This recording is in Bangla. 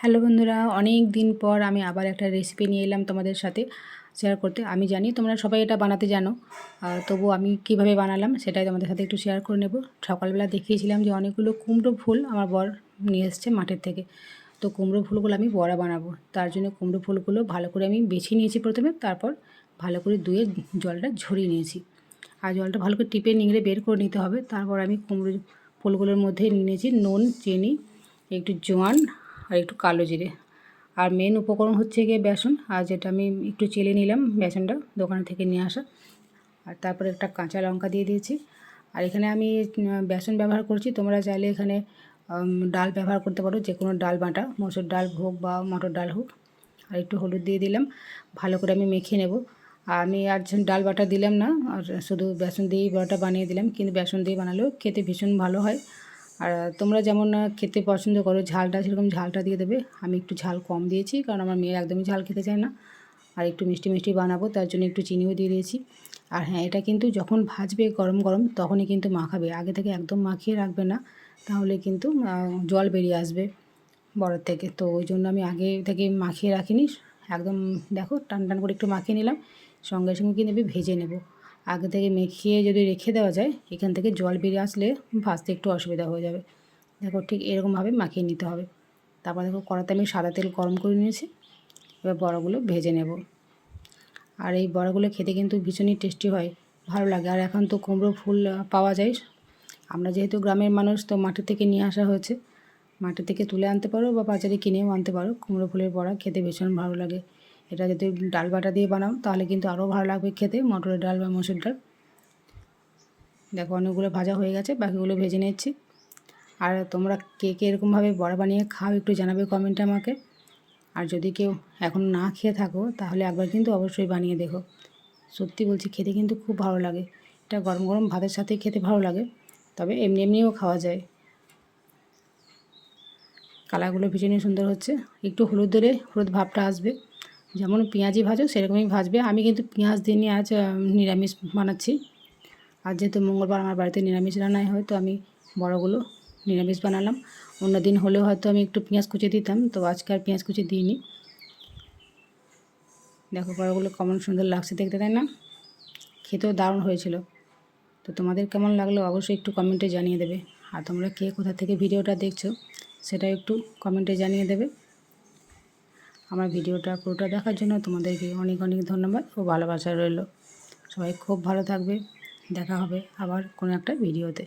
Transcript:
হ্যালো বন্ধুরা, অনেক দিন পর আমি আবার একটা রেসিপি নিয়ে এলাম তোমাদের সাথে শেয়ার করতে। আমি জানি তোমরা সবাই এটা বানাতে জানো তবু আমি কীভাবে বানালাম সেটাই তোমাদের সাথে একটু শেয়ার করে নেব। সকালবেলা দেখিয়েছিলাম যে অনেকগুলো কুমড়ো ফুল আমার বর নিয়ে এসছে মাঠের থেকে। তো কুমড়ো ফুলগুলো আমি বড়া বানাবো, তার জন্য কুমড়ো ফুলগুলো ভালো করে আমি বেছে নিয়েছি প্রথমে, তারপর ভালো করে ধুয়ে জলটা ঝরিয়ে নিয়েছি। আর জলটা ভালো করে টিপে নিংড়ে বের করে নিতে হবে, তারপর আমি কুমড়ো ফুলগুলোর মধ্যে নিয়েছি নুন, চিনি, একটু জোয়ান আর একটু কালো জিরে। আর মেন উপকরণ হচ্ছে গিয়ে বেসন। আর যেটা আমি একটু চেলে নিলাম বেসনটা দোকান থেকে নিয়ে আসা। আর তারপরে একটা কাঁচা লঙ্কা দিয়ে দিয়েছি। আর এখানে আমি বেসন ব্যবহার করছি। তোমরা চাইলে এখানে ডাল ব্যবহার করতে পারো। যে কোনো ডাল বাটা, মসুর ডাল হোক বা মটর ডাল হোক। আর একটু হলুদ দিয়ে দিলাম। ভালো করে আমি মেখে নেব। আর আমি আর ডাল বাটা দিলাম না, আর শুধু বেসন দিয়েই বড়াটা বানিয়ে দিলাম, কিন্তু বেসন দিয়ে বানালেও খেতে ভীষণ ভালো হয়। আর তোমরা যেমন খেতে পছন্দ করো, ঝালটা, সেরকম ঝালটা দিয়ে দেবে। আমি একটু ঝাল কম দিয়েছি, কারণ আমার মেয়ে একদমই ঝাল খেতে চায় না। আর একটু মিষ্টি মিষ্টি বানাবো, তার জন্য একটু চিনিও দিয়ে দিয়েছি। আর হ্যাঁ এটা কিন্তু যখন ভাজবে গরম গরম, তখনই কিন্তু মাখাবে আগে থেকে একদম মাখিয়ে রাখবে না, তাহলে কিন্তু জল বেরিয়ে আসবে বড়ের থেকে। তো ওই জন্য আমি আগে থেকে মাখিয়ে রাখিনি। একদম দেখো, টান টান করে একটু মাখিয়ে নিলাম। সঙ্গে সঙ্গে কিন্তু আমি ভেজে নেব। আগে থেকে মেখিয়ে যদি রেখে দেওয়া যায়, এখান থেকে জল বেরিয়ে আসলে ভাজতে একটু অসুবিধা হয়ে যাবে। দেখো ঠিক এরকমভাবে মাখিয়ে নিতে হবে। তারপর দেখো কড়াতে আমি সাদা তেল গরম করে নিয়েছি। এবার বড়াগুলো ভেজে নেব। আর এই বড়াগুলো খেতে কিন্তু ভীষণই টেস্টি হয়, ভালো লাগে। আর এখন তো কুমড়ো ফুল পাওয়া যায়। আমরা যেহেতু গ্রামের মানুষ, তো মাটি থেকে নিয়ে আসা হয়েছে। মাটি থেকে তুলে আনতে পারো বা বাজারে কিনেও আনতে পারো। কুমড়ো ফুলের বড়া খেতে ভীষণ ভালো লাগে। এটা যদি ডাল বাটা দিয়ে বানাও, তাহলে কিন্তু আরও ভালো লাগবে খেতে, মটরের ডাল বা মসুর ডাল। দেখো অনেকগুলো ভাজা হয়ে গেছে, বাকিগুলো ভেজে নিচ্ছি। আর তোমরা কে কে এরকমভাবে বড়া বানিয়ে খাও একটু জানাবে কমেন্টে আমাকে। আর যদি কেউ এখন না খেয়ে থাকো, তাহলে একবার কিন্তু অবশ্যই বানিয়ে দেখো। সত্যি বলছি, খেতে কিন্তু খুব ভালো লাগে। এটা গরম গরম ভাতের সাথে খেতে ভালো লাগে, তবে এমনি এমনিও খাওয়া যায়। কালারগুলো ভীষণই সুন্দর হচ্ছে। একটু হলুদ দিলে হলুদ ভাবটা আসবে। যেমন পেঁয়াজি ভাজো, সেরকমই ভাজবে। আমি কিন্তু পেঁয়াজ দিয়ে নিয়ে আজ নিরামিষ বানাচ্ছি। আর যেহেতু মঙ্গলবার আমার বাড়িতে নিরামিষ রান্নাই হয়, তো আমি বড়গুলো নিরামিষ বানালাম। অন্য দিন হলেও হয়তো আমি একটু পেঁয়াজ কুচি দিতাম, তো আজকে আর পেঁয়াজ কুচি দিইনি। দেখো বড়গুলো কেমন সুন্দর লাগছে দেখতে, তাই না? খেতেও দারুণ হয়েছিল। তো তোমাদের কেমন লাগল অবশ্যই একটু কমেন্টে জানিয়ে দেবে। আর তোমরা কে কোথা থেকে ভিডিওটা দেখছ সেটা একটু কমেন্টে জানিয়ে দেবে। আমার ভিডিওটা পুরোটা দেখার জন্য তোমাদেরকে অনেক অনেক ধন্যবাদ ও ভালোবাসা রইল। সবাই খুব ভালো থাকবে। দেখা হবে আবার কোনো একটা ভিডিওতে।